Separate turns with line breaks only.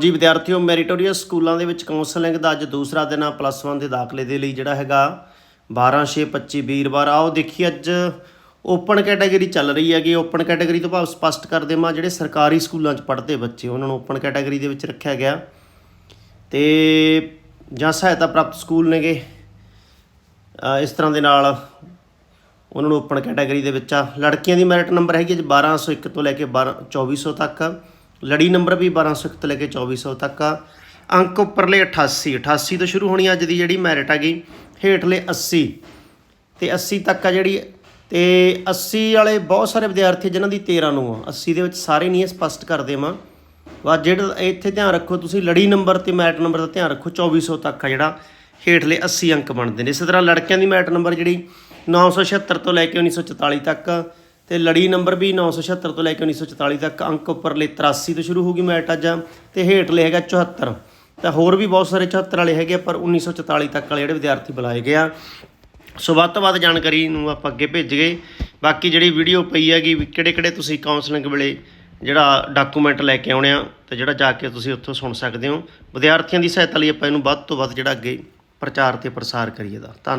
ਜੀ, ਵਿਦਿਆਰਥੀਓ, ਮੈਰੀਟੋਰੀਅਸ ਸਕੂਲਾਂ ਦੇ ਵਿੱਚ ਕਾਉਂਸਲਿੰਗ ਦਾ ਅੱਜ ਦੂਸਰਾ ਦਿਨ ਆ ਪਲੱਸ 1 ਦੇ ਦਾਖਲੇ ਦੇ ਲਈ ਜਿਹੜਾ ਹੈਗਾ। 12 6 25 ਵੀਰਵਾਰ ਆਓ ਦੇਖੀ ਅੱਜ ਓਪਨ ਕੈਟਾਗਰੀ ਚੱਲ ਰਹੀ ਹੈਗੀ। ਓਪਨ ਕੈਟਾਗਰੀ ਤੋਂ ਭਾਵ ਸਪਸ਼ਟ ਕਰ ਦੇਵਾਂ, ਜਿਹੜੇ ਸਰਕਾਰੀ ਸਕੂਲਾਂ 'ਚ ਪੜ੍ਹਦੇ ਬੱਚੇ, ਉਹਨਾਂ ਨੂੰ ਓਪਨ ਕੈਟਾਗਰੀ ਦੇ ਵਿੱਚ ਰੱਖਿਆ ਗਿਆ। ਤੇ ਜਾਂ ਸਹਾਇਤਾ ਪ੍ਰਾਪਤ ਸਕੂਲ ਨੇਗੇ। ਇਸ ਤਰ੍ਹਾਂ ਦੇ ਨਾਲ ਉਹਨਾਂ ਨੂੰ ਓਪਨ ਕੈਟਾਗਰੀ ਦੇ ਵਿੱਚ ਆ। ਲੜਕੀਆਂ ਦੀ ਮੈਰਿਟ ਨੰਬਰ ਹੈਗੀ ਜੀ 1201 ਤੋਂ ਲੈ ਕੇ 12 2400 ਤੱਕ। ਲੜੀ ਨੰਬਰ ਵੀ 1201 ਤੋਂ ਲੈ ਕੇ 2400 ਤੱਕ ਆ। ਅੰਕ ਉੱਪਰਲੇ 88 88 ਤੋਂ ਸ਼ੁਰੂ ਹੋਣੀ ਅੱਜ ਦੀ ਜਿਹੜੀ ਮੈਰਿਟ ਹੈਗੀ ਹੇਠਲੇ 80 ਤੇ 80 ਤੱਕ ਆ ਜਿਹੜੀ, ਤੇ 80 ਵਾਲੇ ਬਹੁਤ ਸਾਰੇ ਵਿਦਿਆਰਥੀ ਜਿਨ੍ਹਾਂ ਦੀ 13 ਨੂੰ ਆ। 80 ਦੇ ਵਿੱਚ ਸਾਰੇ ਨਹੀਂ, ਇਹ ਸਪਸ਼ਟ ਕਰ ਦੇਵਾਂ। ਵਾ ਜਿਹੜਾ ਇੱਥੇ ਧਿਆਨ ਰੱਖੋ, ਤੁਸੀਂ ਲੜੀ ਨੰਬਰ ਤੇ ਮੈਰਿਟ ਨੰਬਰ ਦਾ ਧਿਆਨ ਰੱਖੋ 2400 ਤੱਕ ਆ ਜਿਹੜਾ ਹੇਠਲੇ 80 ਅੰਕ ਬਣਦੇ ਨੇ। ਇਸੇ ਤਰ੍ਹਾਂ ਲੜਕਿਆਂ ਦੀ ਮੈਰਿਟ ਨੰਬਰ ਜਿਹੜੀ 976 ਤੋਂ ਲੈ ਕੇ 1944 ਤੱਕ ਤੇ ਲੜੀ ਨੰਬਰ ਵੀ 976 ਤੋਂ ਲੈ ਕੇ 1944 ਤੱਕ ਅੰਕ ਉੱਪਰਲੇ 83 ਤੋਂ ਸ਼ੁਰੂ ਹੋਊਗੀ ਮੈਰਿਟ ਅੱਜ ਤੇ ਹੇਠਲੇ ਹੈਗਾ 74 ਤਾਂ ਹੋਰ ਵੀ ਬਹੁਤ ਸਾਰੇ 74 ਵਾਲੇ ਹੈਗੇ ਆ, ਪਰ 1944 ਤੱਕ ਵਾਲੇ ਜਿਹੜੇ ਵਿਦਿਆਰਥੀ ਬੁਲਾਏ ਗਏ ਆ। ਸੋ ਵੱਧ ਤੋਂ ਵੱਧ ਜਾਣਕਾਰੀ ਨੂੰ ਆਪਾਂ ਅੱਗੇ ਭੇਜ ਗਏ। ਬਾਕੀ ਜਿਹੜੀ ਵੀਡੀਓ ਪਈ ਹੈਗੀ ਵੀ ਕਿਹੜੇ ਕਿਹੜੇ ਤੁਸੀਂ ਕਾਉਂਸਲਿੰਗ ਵੇਲੇ ਜਿਹੜਾ ਡਾਕੂਮੈਂਟ ਲੈ ਕੇ ਆਉਣੇ ਆ ਤੇ ਜਿਹੜਾ ਜਾ ਕੇ ਤੁਸੀਂ ਉੱਥੋਂ ਸੁਣ ਸਕਦੇ ਹੋ। ਵਿਦਿਆਰਥੀਆਂ ਦੀ ਸਹਾਇਤਾ ਲਈ ਆਪਾਂ ਇਹਨੂੰ ਵੱਧ ਤੋਂ ਵੱਧ ਜਿਹੜਾ ਅੱਗੇ ਪ੍ਰਚਾਰ ਤੇ ਪ੍ਰਸਾਰ ਕਰੀਏ ਦਾ ਧੰਨਵਾਦ।